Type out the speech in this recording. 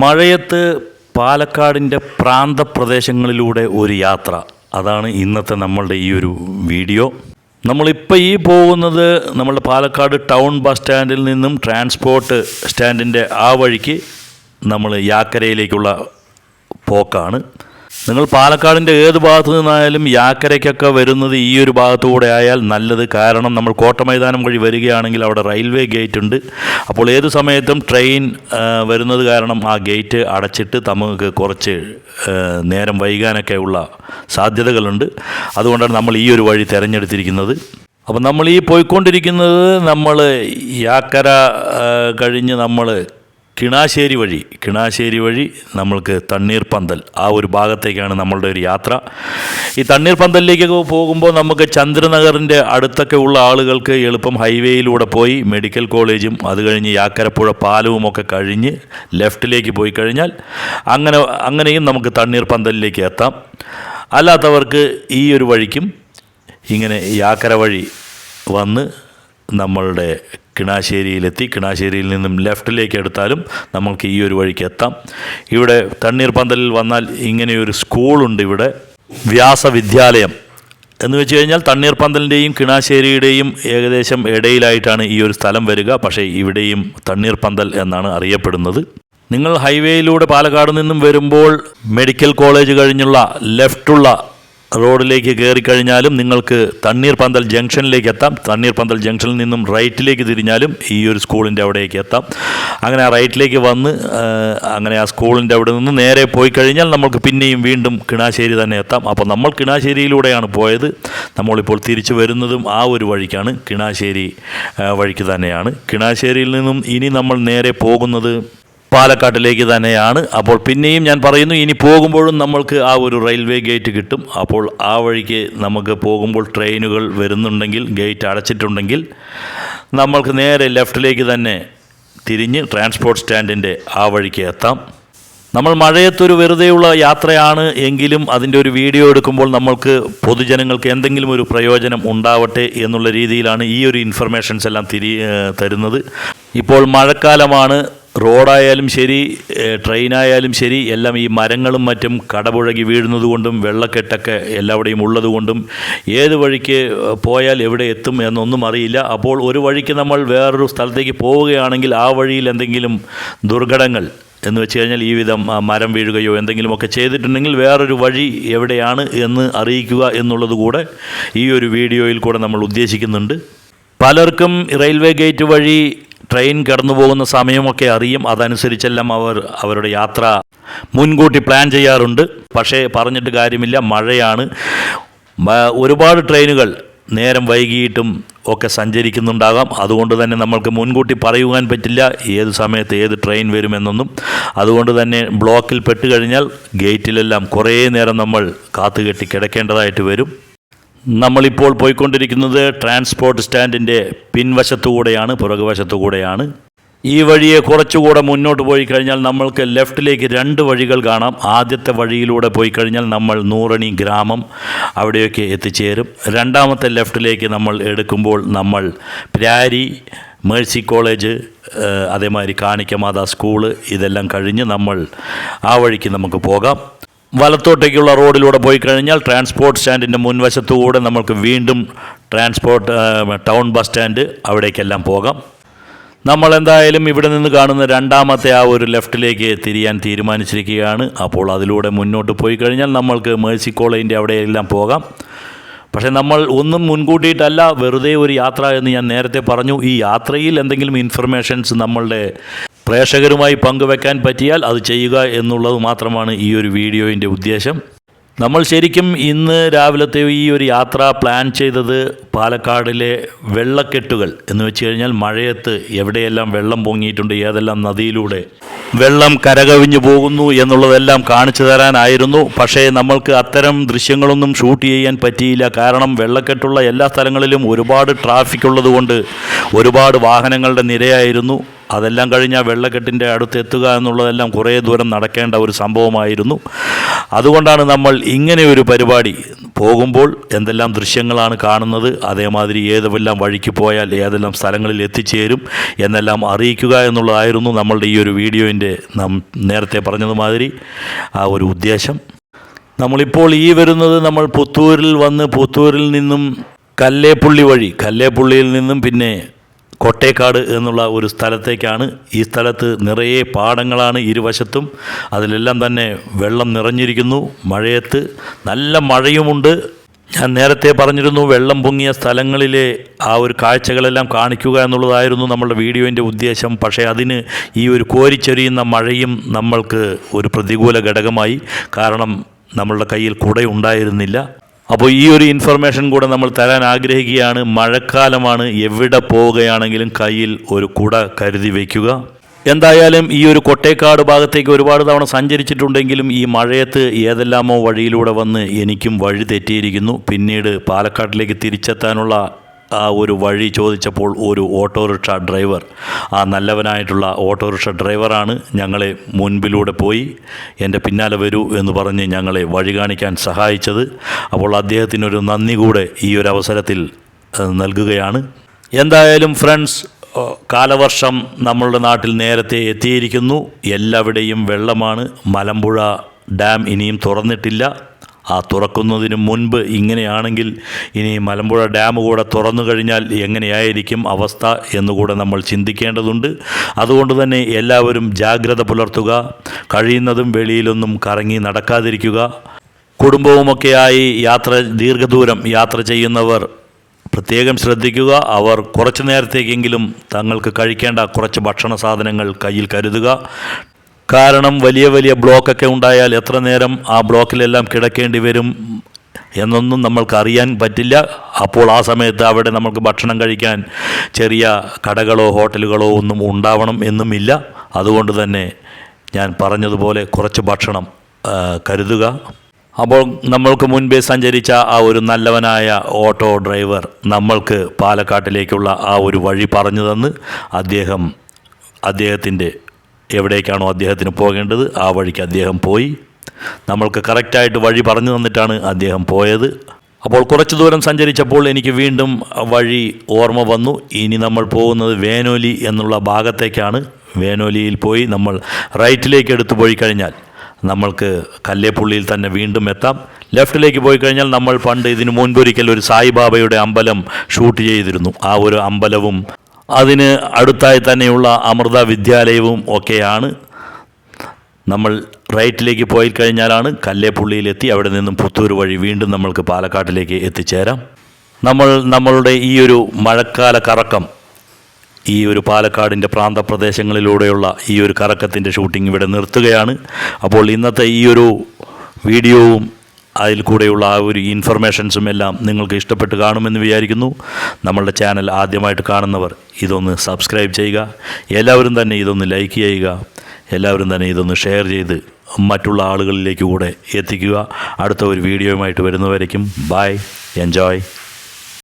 മഴയത്ത് പാലക്കാടിന്റെ പ്രാന്തപ്രദേശങ്ങളിലൂടെ ഒരു യാത്ര. അതാണ് ഇന്നത്തെ നമ്മളുടെ ഈ ഒരു വീഡിയോ. നമ്മളിപ്പോൾ ഈ പോകുന്നത് നമ്മളുടെ പാലക്കാട് ടൗൺ ബസ് സ്റ്റാൻഡിൽ നിന്നും ട്രാൻസ്പോർട്ട് സ്റ്റാൻഡിന്റെ ആ വഴിക്ക് നമ്മൾ യാക്കരയിലേക്കുള്ള പോക്കാണ്. നിങ്ങൾ പാലക്കാടിന്റെ ഏത് ഭാഗത്തു നിന്നായാലും യാക്കരയ്ക്കൊക്കെ വരുന്നത് ഈ ഒരു ഭാഗത്തുകൂടെ ആയാൽ നല്ലത്. കാരണം നമ്മൾ കോട്ടമൈതാനം വഴി വരികയാണെങ്കിൽ അവിടെ റെയിൽവേ ഗേറ്റ് ഉണ്ട്. അപ്പോൾ ഏത് സമയത്തും ട്രെയിൻ വരുന്നത് കാരണം ആ ഗേറ്റ് അടച്ചിട്ട് നമുക്ക് കുറച്ച് നേരം വൈകാനൊക്കെ ഉള്ള സാധ്യതകളുണ്ട്. അതുകൊണ്ടാണ് നമ്മൾ ഈ ഒരു വഴി തിരഞ്ഞെടുത്തിരിക്കുന്നത്. അപ്പം നമ്മൾ ഈ പോയിക്കൊണ്ടിരിക്കുന്നത് നമ്മൾ യാക്കര കഴിഞ്ഞ് നമ്മൾ കിണാശ്ശേരി വഴി കിണാശ്ശേരി വഴി നമ്മൾക്ക് തണ്ണീർ പന്തൽ ആ ഒരു ഭാഗത്തേക്കാണ് നമ്മളുടെ ഒരു യാത്ര. ഈ തണ്ണീർ പന്തലിലേക്കൊക്കെ പോകുമ്പോൾ നമുക്ക് ചന്ദ്രനഗറിന്റെ അടുത്തൊക്കെ ഉള്ള ആളുകൾക്ക് എളുപ്പം ഹൈവേയിലൂടെ പോയി മെഡിക്കൽ കോളേജും അത് കഴിഞ്ഞ് യാക്കരപ്പുഴ പാലവും ഒക്കെ കഴിഞ്ഞ് ലെഫ്റ്റിലേക്ക് പോയി കഴിഞ്ഞാൽ അങ്ങനെ അങ്ങനെയും നമുക്ക് തണ്ണീർ പന്തലിലേക്ക് എത്താം. അല്ലാത്തവർക്ക് ഈ ഒരു വഴിക്കും ഇങ്ങനെ യാക്കര വഴി വന്ന് നമ്മളുടെ കിണാശ്ശേരിയിലെത്തി. കിണാശ്ശേരിയിൽ നിന്നും ലെഫ്റ്റിലേക്ക് എടുത്താലും നമുക്ക് ഈ ഒരു വഴിക്ക് എത്താം. ഇവിടെ തണ്ണീർപ്പന്തലിൽ വന്നാൽ ഇങ്ങനെയൊരു സ്കൂളുണ്ട് ഇവിടെ. വ്യാസവിദ്യാലയം എന്ന് വെച്ച് കഴിഞ്ഞാൽ തണ്ണീർപ്പന്തലിന്റെയും കിണാശ്ശേരിയുടെയും ഏകദേശം ഇടയിലായിട്ടാണ് ഈ ഒരു സ്ഥലം വരിക. പക്ഷേ ഇവിടെയും തണ്ണീർപ്പന്തൽ എന്നാണ് അറിയപ്പെടുന്നത്. നിങ്ങൾ ഹൈവേയിലൂടെ പാലക്കാട് നിന്നും വരുമ്പോൾ മെഡിക്കൽ കോളേജ് കഴിഞ്ഞുള്ള ലെഫ്റ്റുള്ള റോഡിലേക്ക് കയറിക്കഴിഞ്ഞാലും നിങ്ങൾക്ക് തണ്ണീർ പന്തൽ ജംഗ്ഷനിലേക്ക് എത്താം. തണ്ണീർ പന്തൽ ജംഗ്ഷനിൽ നിന്നും റൈറ്റിലേക്ക് തിരിഞ്ഞാലും ഈ ഒരു സ്കൂളിന്റെ അവിടേക്ക് എത്താം. അങ്ങനെ ആ റൈറ്റിലേക്ക് വന്ന് അങ്ങനെ ആ സ്കൂളിന്റെ അവിടെ നിന്ന് നേരെ പോയി കഴിഞ്ഞാൽ നമുക്ക് പിന്നെയും വീണ്ടും കിണാശ്ശേരി തന്നെ എത്താം. അപ്പോൾ നമ്മൾ കിണാശ്ശേരിയിലൂടെയാണ് പോയത്. നമ്മളിപ്പോൾ തിരിച്ചു വരുന്നതും ആ ഒരു വഴിക്കാണ് കിണാശ്ശേരി വഴിക്ക് തന്നെയാണ്. കിണാശ്ശേരിയിൽ നിന്നും ഇനി നമ്മൾ നേരെ പോകുന്നത് പാലക്കാട്ടിലേക്ക് തന്നെയാണ്. അപ്പോൾ പിന്നെയും ഞാൻ പറയുന്നു ഇനി പോകുമ്പോഴും നമ്മൾക്ക് ആ ഒരു റെയിൽവേ ഗേറ്റ് കിട്ടും. അപ്പോൾ ആ വഴിക്ക് നമുക്ക് പോകുമ്പോൾ ട്രെയിനുകൾ വരുന്നുണ്ടെങ്കിൽ ഗേറ്റ് അടച്ചിട്ടുണ്ടെങ്കിൽ നമ്മൾക്ക് നേരെ ലെഫ്റ്റിലേക്ക് തന്നെ തിരിഞ്ഞ് ട്രാൻസ്പോർട്ട് സ്റ്റാൻഡിന്റെ ആ വഴിക്ക് എത്താം. നമ്മൾ മഴയത്തൊരു വെറുതെയുള്ള യാത്രയാണ് എങ്കിലും അതിന്റെ ഒരു വീഡിയോ എടുക്കുമ്പോൾ നമ്മൾക്ക് പൊതുജനങ്ങൾക്ക് എന്തെങ്കിലും ഒരു പ്രയോജനം ഉണ്ടാവട്ടെ എന്നുള്ള രീതിയിലാണ് ഈ ഒരു ഇൻഫർമേഷൻസ് എല്ലാം തിരി തരുന്നത്. ഇപ്പോൾ മഴക്കാലമാണ്. റോഡായാലും ശരി ട്രെയിനായാലും ശരി എല്ലാം ഈ മരങ്ങളും മറ്റും കടപുഴകി വീഴുന്നത് കൊണ്ടും വെള്ളക്കെട്ടൊക്കെ എല്ലാവിടെയും ഉള്ളതുകൊണ്ടും ഏത് വഴിക്ക് പോയാൽ എവിടെ എത്തും എന്നൊന്നും അറിയില്ല. അപ്പോൾ ഒരു വഴിക്ക് നമ്മൾ വേറൊരു സ്ഥലത്തേക്ക് പോവുകയാണെങ്കിൽ ആ വഴിയിൽ എന്തെങ്കിലും ദുർഘടങ്ങൾ എന്ന് വെച്ച് കഴിഞ്ഞാൽ ഈ വിധം മരം വീഴുകയോ എന്തെങ്കിലുമൊക്കെ ചെയ്തിട്ടുണ്ടെങ്കിൽ വേറൊരു വഴി എവിടെയാണ് എന്ന് അറിയിക്കുക എന്നുള്ളത് കൂടെ ഈ ഒരു വീഡിയോയിൽ കൂടെ നമ്മൾ ഉദ്ദേശിക്കുന്നുണ്ട്. പലർക്കും റെയിൽവേ ഗേറ്റ് വഴി ട്രെയിൻ കടന്നു പോകുന്ന സമയമൊക്കെ അറിയും. അതനുസരിച്ചെല്ലാം അവർ അവരുടെ യാത്ര മുൻകൂട്ടി പ്ലാൻ ചെയ്യാറുണ്ട്. പക്ഷേ പറഞ്ഞിട്ട് കാര്യമില്ല. മഴയാണ്. ഒരുപാട് ട്രെയിനുകൾ നേരം വൈകിയിട്ടും ഒക്കെ സഞ്ചരിക്കുന്നുണ്ടാകാം. അതുകൊണ്ട് തന്നെ നമ്മൾക്ക് മുൻകൂട്ടി പറയുവാൻ പറ്റില്ല. ഏത് സമയത്ത് ഏത് ട്രെയിൻ വരുമെന്നൊന്നും. അതുകൊണ്ട് തന്നെ ബ്ലോക്കിൽ പെട്ട് കഴിഞ്ഞാൽ ഗേറ്റിലെല്ലാം കുറേ നേരം നമ്മൾ കാത്തുകെട്ടി കിടക്കേണ്ടതായിട്ട് വരും. നമ്മളിപ്പോൾ പോയിക്കൊണ്ടിരിക്കുന്നത് ട്രാൻസ്പോർട്ട് സ്റ്റാൻഡിന്റെ പിൻവശത്തുകൂടെയാണ് പുറകുവശത്തുകൂടെയാണ്. ഈ വഴിയെ കുറച്ചുകൂടെ മുന്നോട്ട് പോയി കഴിഞ്ഞാൽ നമ്മൾക്ക് ലെഫ്റ്റിലേക്ക് രണ്ട് വഴികൾ കാണാം. ആദ്യത്തെ വഴിയിലൂടെ പോയി കഴിഞ്ഞാൽ നമ്മൾ നൂറണി ഗ്രാമം അവിടെയൊക്കെ എത്തിച്ചേരും. രണ്ടാമത്തെ ലെഫ്റ്റിലേക്ക് നമ്മൾ എടുക്കുമ്പോൾ നമ്മൾ പ്യാരി മേഴ്സി കോളേജ് അതേമാതിരി കാണിക്കമാത സ്കൂൾ ഇതെല്ലാം കഴിഞ്ഞ് നമ്മൾ ആ വഴിക്ക് നമുക്ക് പോകാം. വലത്തോട്ടേക്കുള്ള റോഡിലൂടെ പോയി കഴിഞ്ഞാൽ ട്രാൻസ്പോർട്ട് സ്റ്റാൻഡിന്റെ മുൻവശത്തുകൂടെ നമുക്ക് വീണ്ടും ട്രാൻസ്പോർട്ട് ടൗൺ ബസ് സ്റ്റാൻഡ് അവിടേക്കെല്ലാം പോകാം. നമ്മൾ എന്തായാലും ഇവിടെ നിന്ന് കാണുന്ന രണ്ടാമത്തെ ആ ഒരു ലെഫ്റ്റിലേക്ക് തിരിയാൻ തീരുമാനിച്ചിരിക്കുകയാണ്. അപ്പോൾ അതിലൂടെ മുന്നോട്ട് പോയി കഴിഞ്ഞാൽ നമ്മൾക്ക് മേഴ്സി കോളേജിന്റെ അവിടെയെല്ലാം പോകാം. പക്ഷേ നമ്മൾ ഒന്നും മുൻകൂട്ടിയിട്ടല്ല വെറുതെ ഒരു യാത്ര എന്ന് ഞാൻ നേരത്തെ പറഞ്ഞു. ഈ യാത്രയിൽ എന്തെങ്കിലും ഇൻഫർമേഷൻസ് നമ്മളുടെ പ്രേക്ഷകരുമായി പങ്കുവെക്കാൻ പറ്റിയാൽ അത് ചെയ്യുക എന്നുള്ളത് മാത്രമാണ് ഈ ഒരു വീഡിയോയിന്റെ ഉദ്ദേശം. നമ്മൾ ശരിക്കും ഇന്ന് രാവിലത്തെ ഈ ഒരു യാത്ര പ്ലാൻ ചെയ്തത് പാലക്കാടിലെ വെള്ളക്കെട്ടുകൾ എന്ന് വെച്ച് കഴിഞ്ഞാൽ മഴയത്ത് എവിടെയെല്ലാം വെള്ളം പൊങ്ങിയിട്ടുണ്ട് ഏതെല്ലാം നദിയിലൂടെ വെള്ളം കരകവിഞ്ഞു പോകുന്നു എന്നുള്ളതെല്ലാം കാണിച്ചു തരാനായിരുന്നു. പക്ഷേ നമ്മൾക്ക് അത്തരം ദൃശ്യങ്ങളൊന്നും ഷൂട്ട് ചെയ്യാൻ പറ്റിയില്ല. കാരണം വെള്ളക്കെട്ടുള്ള എല്ലാ സ്ഥലങ്ങളിലും ഒരുപാട് ട്രാഫിക് ഉള്ളതുകൊണ്ട് ഒരുപാട് വാഹനങ്ങളുടെ നിരയായിരുന്നു. അതെല്ലാം കഴിഞ്ഞാൽ വെള്ളക്കെട്ടിന്റെ അടുത്ത് എത്തുക എന്നുള്ളതെല്ലാം കുറേ ദൂരം നടക്കേണ്ട ഒരു സംഭവമായിരുന്നു. അതുകൊണ്ടാണ് നമ്മൾ ഇങ്ങനെ ഒരു പരിപാടി പോകുമ്പോൾ എന്തെല്ലാം ദൃശ്യങ്ങളാണ് കാണുന്നത് അതേമാതിരി ഏതെല്ലാം വഴിക്ക് പോയാൽ ഏതെല്ലാം സ്ഥലങ്ങളിൽ എത്തിച്ചേരും എന്നെല്ലാം അറിയിക്കുക എന്നുള്ളതായിരുന്നു നമ്മളുടെ ഈ ഒരു വീഡിയോന്റെ നാം നേരത്തെ പറഞ്ഞതുമാതിരി ആ ഒരു ഉദ്ദേശം. നമ്മളിപ്പോൾ ഈ വരുന്നത് നമ്മൾ പുത്തൂരിൽ വന്ന് പുത്തൂരിൽ നിന്നും കല്ലേപ്പുള്ളി വഴി കല്ലേപ്പുള്ളിയിൽ നിന്നും പിന്നെ കൊട്ടേക്കാട് എന്നുള്ള ഒരു സ്ഥലത്തേക്കാണ് ഈ സ്ഥലത്ത് നിറയെ പാടങ്ങളാണ് ഇരുവശത്തും. അതിലെല്ലാം തന്നെ വെള്ളം നിറഞ്ഞിരിക്കുന്നു മഴയത്ത് നല്ല മഴയുമുണ്ട്. ഞാൻ നേരത്തെ പറഞ്ഞിരുന്നു വെള്ളം പൊങ്ങിയ സ്ഥലങ്ങളിലെ ആ ഒരു കാഴ്ചകളെല്ലാം കാണിക്കുക എന്നുള്ളതായിരുന്നു നമ്മളുടെ വീഡിയോന്റെ ഉദ്ദേശം. പക്ഷേ അതിന് ഈ ഒരു കോരിച്ചൊരിയുന്ന മഴയും നമ്മൾക്ക് ഒരു പ്രതികൂല ഘടകമായി. കാരണം നമ്മളുടെ കയ്യിൽ കുട ഉണ്ടായിരുന്നില്ല അപ്പോൾ ഈ ഒരു ഇൻഫർമേഷൻ കൂടെ നമ്മൾ തരാൻ ആഗ്രഹിക്കുകയാണ്. മഴക്കാലമാണ് എവിടെ പോവുകയാണെങ്കിലും കയ്യിൽ ഒരു കുട കരുതി വയ്ക്കുക. എന്തായാലും ഈ ഒരു കൊട്ടേക്കാട് ഭാഗത്തേക്ക് ഒരുപാട് തവണ സഞ്ചരിച്ചിട്ടുണ്ടെങ്കിലും ഈ മഴയത്ത് ഏതെല്ലാമോ വഴിയിലൂടെ വന്ന് എനിക്കും വഴി തെറ്റിയിരിക്കുന്നു. പിന്നീട് പാലക്കാട്ടിലേക്ക് തിരിച്ചെത്താനുള്ള ആ ഒരു വഴി ചോദിച്ചപ്പോൾ ഒരു ഓട്ടോറിക്ഷ ഡ്രൈവർ ആ നല്ലവനായിട്ടുള്ള ഓട്ടോറിക്ഷ ഡ്രൈവറാണ് ഞങ്ങളെ മുൻപിലൂടെ പോയി എന്റെ പിന്നാലെ വരൂ എന്ന് പറഞ്ഞ് ഞങ്ങളെ വഴി കാണിക്കാൻ സഹായിച്ചത്. അപ്പോൾ അദ്ദേഹത്തിനൊരു നന്ദി കൂടെ ഈ ഒരു അവസരത്തിൽ നൽകുകയാണ്. എന്തായാലും ഫ്രണ്ട്സ് കാലവർഷം നമ്മളുടെ നാട്ടിൽ നേരത്തെ എത്തിയിരിക്കുന്നു. എല്ലാവിടെയും വെള്ളമാണ്. മലമ്പുഴ ഡാം ഇനിയും തുറന്നിട്ടില്ല. ആ തുറക്കുന്നതിന് മുൻപ് ഇങ്ങനെയാണെങ്കിൽ ഇനി മലമ്പുഴ ഡാം കൂടെ തുറന്നു കഴിഞ്ഞാൽ എങ്ങനെയായിരിക്കും അവസ്ഥ എന്നുകൂടെ നമ്മൾ ചിന്തിക്കേണ്ടതുണ്ട്. അതുകൊണ്ട് തന്നെ എല്ലാവരും ജാഗ്രത പുലർത്തുക കഴിയുന്നതും വെളിയിലൊന്നും കറങ്ങി നടക്കാതിരിക്കുക. കുടുംബവുമൊക്കെയായി യാത്ര ദീർഘദൂരം യാത്ര ചെയ്യുന്നവർ പ്രത്യേകം ശ്രദ്ധിക്കുക. അവർ കുറച്ചു നേരത്തേക്കെങ്കിലും തങ്ങൾക്ക് കഴിക്കേണ്ട കുറച്ച് ഭക്ഷണ സാധനങ്ങൾ കയ്യിൽ കരുതുക. കാരണം വലിയ വലിയ ബ്ലോക്കൊക്കെ ഉണ്ടായാൽ എത്ര നേരം ആ ബ്ലോക്കിലെല്ലാം കിടക്കേണ്ടി വരും എന്നൊന്നും നമ്മൾക്ക് അറിയാൻ പറ്റില്ല. അപ്പോൾ ആ സമയത്ത് അവിടെ നമുക്ക് ഭക്ഷണം കഴിക്കാൻ ചെറിയ കടകളോ ഹോട്ടലുകളോ ഒന്നും ഉണ്ടാവണം എന്നുമില്ല. അതുകൊണ്ട് തന്നെ ഞാൻ പറഞ്ഞതുപോലെ കുറച്ച് ഭക്ഷണം കരുതുക. അപ്പോൾ നമ്മൾക്ക് മുൻപേ സഞ്ചരിച്ച ആ ഒരു നല്ലവനായ ഓട്ടോ ഡ്രൈവർ നമ്മൾക്ക് പാലക്കാട്ടിലേക്കുള്ള ആ ഒരു വഴി പറഞ്ഞു തന്ന്. അദ്ദേഹം അദ്ദേഹത്തിന്റെ എവിടേക്കാണോ അദ്ദേഹത്തിന് പോകേണ്ടത് ആ വഴിക്ക് അദ്ദേഹം പോയി. നമ്മൾക്ക് കറക്റ്റായിട്ട് വഴി പറഞ്ഞു തന്നിട്ടാണ് അദ്ദേഹം പോയത്. അപ്പോൾ കുറച്ച് ദൂരം സഞ്ചരിച്ചപ്പോൾ എനിക്ക് വീണ്ടും വഴി ഓർമ്മ വന്നു. ഇനി നമ്മൾ പോകുന്നത് വേനോലി എന്നുള്ള ഭാഗത്തേക്കാണ്. വേനോലിയിൽ പോയി നമ്മൾ റൈറ്റിലേക്ക് എടുത്തു പോയി കഴിഞ്ഞാൽ നമ്മൾക്ക് കല്ലേപ്പുള്ളിയിൽ തന്നെ വീണ്ടും എത്താം. ലെഫ്റ്റിലേക്ക് പോയി കഴിഞ്ഞാൽ നമ്മൾ പണ്ട് ഇതിനു മുൻപൊരിക്കൽ ഒരു സായിബാബയുടെ അമ്പലം ഷൂട്ട് ചെയ്തിരുന്നു. ആ ഒരു അമ്പലവും അതിന് അടുത്തായി തന്നെയുള്ള അമൃത വിദ്യാലയവും ഒക്കെയാണ്. നമ്മൾ റൈറ്റിലേക്ക് പോയി കഴിഞ്ഞാലാണ് കല്ലേപ്പുള്ളിയിലെത്തി. അവിടെ നിന്നും പുത്തൂർ വഴി വീണ്ടും നമ്മൾക്ക് പാലക്കാട്ടിലേക്ക് എത്തിച്ചേരാം. നമ്മൾ നമ്മളുടെ ഈ ഒരു മഴക്കാല കറക്കം ഈ ഒരു പാലക്കാടിന്റെ പ്രാന്തപ്രദേശങ്ങളിലൂടെയുള്ള ഈ ഒരു കറക്കത്തിന്റെ ഷൂട്ടിംഗ് ഇവിടെ നിർത്തുകയാണ്. അപ്പോൾ ഇന്നത്തെ ഈ ഒരു വീഡിയോവും അതിൽ കൂടെയുള്ള ആ ഒരു ഇൻഫർമേഷൻസും എല്ലാം നിങ്ങൾക്ക് ഇഷ്ടപ്പെട്ട് കാണുമെന്ന് വിചാരിക്കുന്നു. നമ്മളുടെ ചാനൽ ആദ്യമായിട്ട് കാണുന്നവർ ഇതൊന്ന് സബ്സ്ക്രൈബ് ചെയ്യുക. എല്ലാവരും തന്നെ ഇതൊന്ന് ലൈക്ക് ചെയ്യുക. എല്ലാവരും തന്നെ ഇതൊന്ന് ഷെയർ ചെയ്ത് മറ്റുള്ള ആളുകളിലേക്ക് കൂടെ എത്തിക്കുക. അടുത്ത ഒരു വീഡിയോയുമായിട്ട് വരുന്നവരേക്കും ബൈ എൻജോയ്